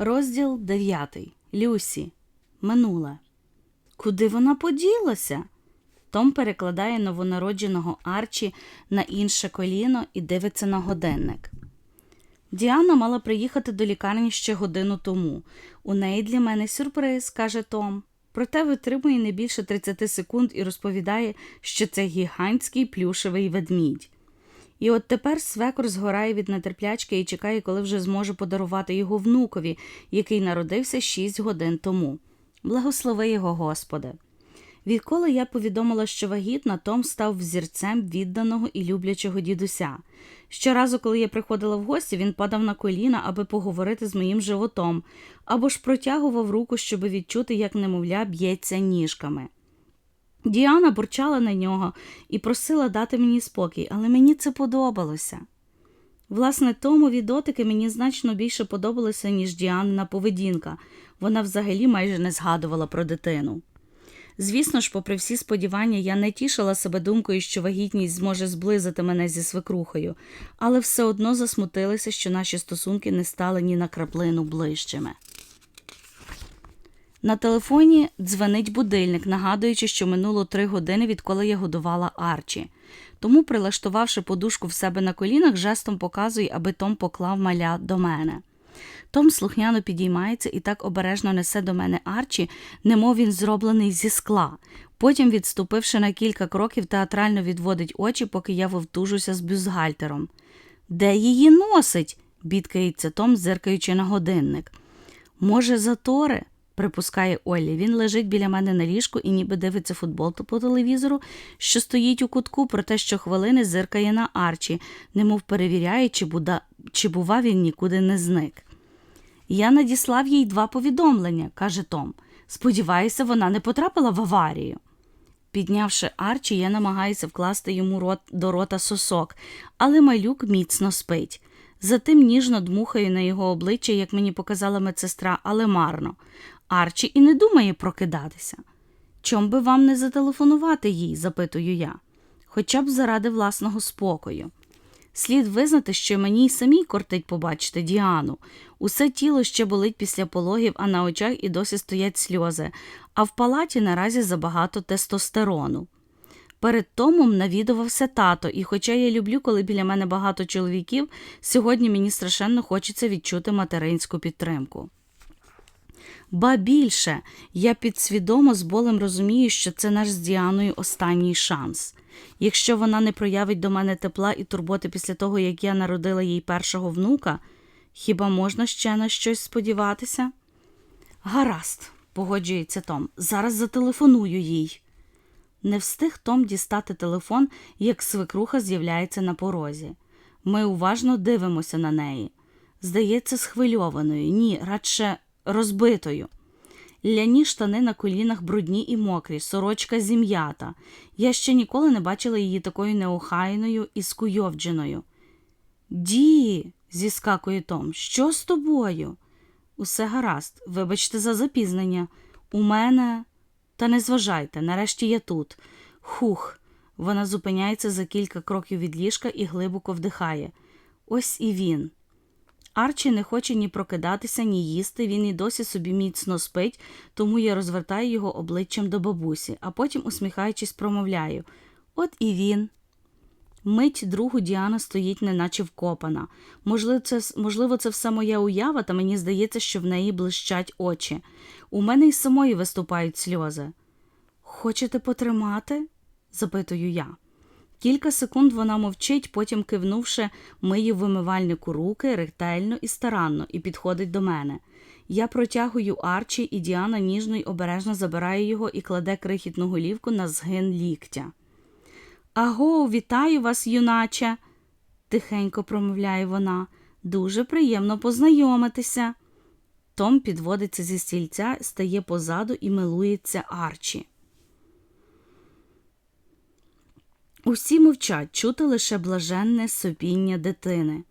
Розділ 9. Люсі. Минуле. Куди вона поділася? Том перекладає новонародженого Арчі на інше коліно і дивиться на годинник. Діана мала приїхати до лікарні ще годину тому. У неї для мене сюрприз, каже Том. Проте витримує не більше 30 секунд і розповідає, що це гігантський плюшевий ведмідь. І от тепер свекор згорає від нетерплячки і чекає, коли вже зможе подарувати його внукові, який народився шість годин тому. Благослови його, Господи. Відколи я повідомила, що вагітна, Том став взірцем відданого і люблячого дідуся. Щоразу, коли я приходила в гості, він падав на коліна, аби поговорити з моїм животом, або ж протягував руку, щоб відчути, як немовля б'ється ніжками. Діана бурчала на нього і просила дати мені спокій, але мені це подобалося. Власне, Томові дотики мені значно більше подобалися, ніж Діанина поведінка. Вона взагалі майже не згадувала про дитину. Звісно ж, попри всі сподівання, я не тішила себе думкою, що вагітність зможе зблизити мене зі свекрухою, але все одно засмутилася, що наші стосунки не стали ні на краплину ближчими. На телефоні дзвонить будильник, нагадуючи, що минуло три години, відколи я годувала Арчі. Тому, прилаштувавши подушку в себе на колінах, жестом показує, аби Том поклав маля до мене. Том слухняно підіймається і так обережно несе до мене Арчі, немов він зроблений зі скла. Потім, відступивши на кілька кроків, театрально відводить очі, поки я вовтужуся з бюзгальтером. Де її носить? бідкається Том, зиркаючи на годинник. Може, затори? Припускає Оллі. Він лежить біля мене на ліжку і ніби дивиться футбол по телевізору, що стоїть у кутку, проте щохвилини зиркає на Арчі, немов перевіряє, чи, буда... чи бува він нікуди не зник. Я надіслав їй два повідомлення, каже Том. Сподіваюся, вона не потрапила в аварію. Піднявши Арчі, я намагаюся вкласти йому рот до рота сосок, але малюк міцно спить. Затим ніжно дмухаю на його обличчя, як мені показала медсестра, але марно. Арчі і не думає прокидатися. Чом би вам не зателефонувати їй, запитую я, хоча б заради власного спокою. Слід визнати, що мені й самій кортить побачити Діану. Усе тіло ще болить після пологів, а на очах і досі стоять сльози, а в палаті наразі забагато тестостерону. Перед Томом навідувався тато, і хоча я люблю, коли біля мене багато чоловіків, сьогодні мені страшенно хочеться відчути материнську підтримку. Ба більше, я підсвідомо з болем розумію, що це наш з Діаною останній шанс. Якщо вона не проявить до мене тепла і турботи після того, як я народила їй першого внука, хіба можна ще на щось сподіватися? Гаразд, погоджується Том, зараз зателефоную їй. Не встиг Том дістати телефон, як свекруха з'являється на порозі. Ми уважно дивимося на неї. Здається, схвильованою, ні, радше розбитою. Ляні штани на колінах брудні і мокрі, сорочка зім'ята. Я ще ніколи не бачила її такою неохайною і скуйовдженою. Ді, зіскакує Том, що з тобою? Усе гаразд, вибачте за запізнення. У мене. Та не зважайте, нарешті я тут. Хух. Вона зупиняється за кілька кроків від ліжка і глибоко вдихає. Ось і він. Арчі не хоче ні прокидатися, ні їсти, він і досі собі міцно спить, тому я розвертаю його обличчям до бабусі, а потім, усміхаючись, промовляю От і він. Мить другу Діана стоїть, неначе вкопана. Можливо це, можливо, це все моя уява, та мені здається, що в неї блищать очі. У мене й самої виступають сльози. Хочете потримати? запитую я. Кілька секунд вона мовчить, потім, кивнувши, миє в вимивальнику руки ретельно і старанно, і підходить до мене. Я протягую Арчі, і Діана ніжно й обережно забирає його і кладе крихітну голівку на згин ліктя. Аго, вітаю вас, юначе, тихенько промовляє вона. Дуже приємно познайомитися. Том підводиться зі стільця, стає позаду і милується Арчі. Усі мовчать, чути лише блаженне сопіння дитини.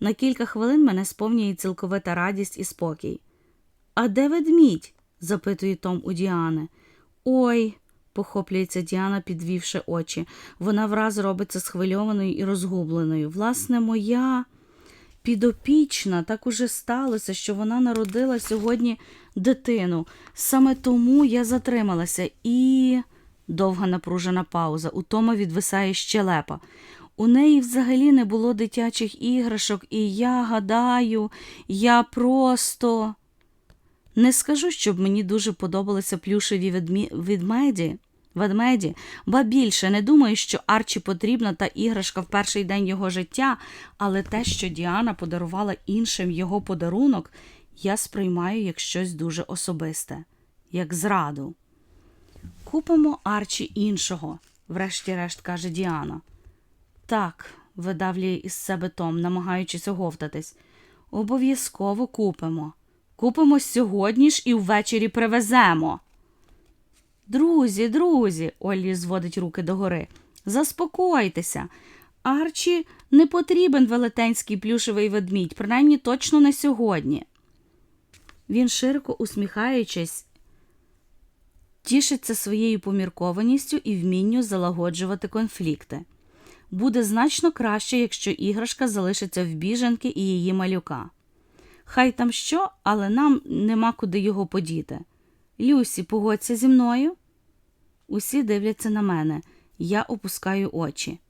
На кілька хвилин мене сповнює цілковита радість і спокій. А де ведмідь? запитує Том у Діани. Ой, похоплюється Діана, підвівши очі. Вона враз робиться схвильованою і розгубленою. Власне, моя. підопічна, так уже сталося, що вона народила сьогодні дитину. Саме тому я затрималася і. Довга напружена пауза. У Тома відвисає щелепа. У неї взагалі не було дитячих іграшок, і я гадаю, я просто. Не скажу, щоб мені дуже подобалися плюшеві ведмеді, ведмеді, ба більше не думаю, що Арчі потрібна та іграшка в перший день його життя, але те, що Діана подарувала іншим його подарунок, я сприймаю як щось дуже особисте, як зраду. Купимо Арчі іншого, врешті-решт каже Діана. Так, видавлює із себе Том, намагаючись оговтатись. Обов'язково купимо. Купимо сьогодні ж і ввечері привеземо. Друзі, друзі, Оллі зводить руки догори. Заспокойтеся. Арчі не потрібен велетенський плюшевий ведмідь, принаймні точно не сьогодні. Він широко усміхаючись, тішиться своєю поміркованістю і вмінню залагоджувати конфлікти. Буде значно краще, якщо іграшка залишиться в біженки і її малюка. Хай там що, але нам нема куди його подіти. Люсі, погодься зі мною. Усі дивляться на мене. Я опускаю очі.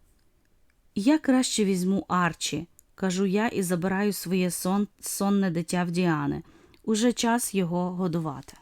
Я краще візьму Арчі, кажу я і забираю своє сон, сонне дитя в Діани. Уже час його годувати.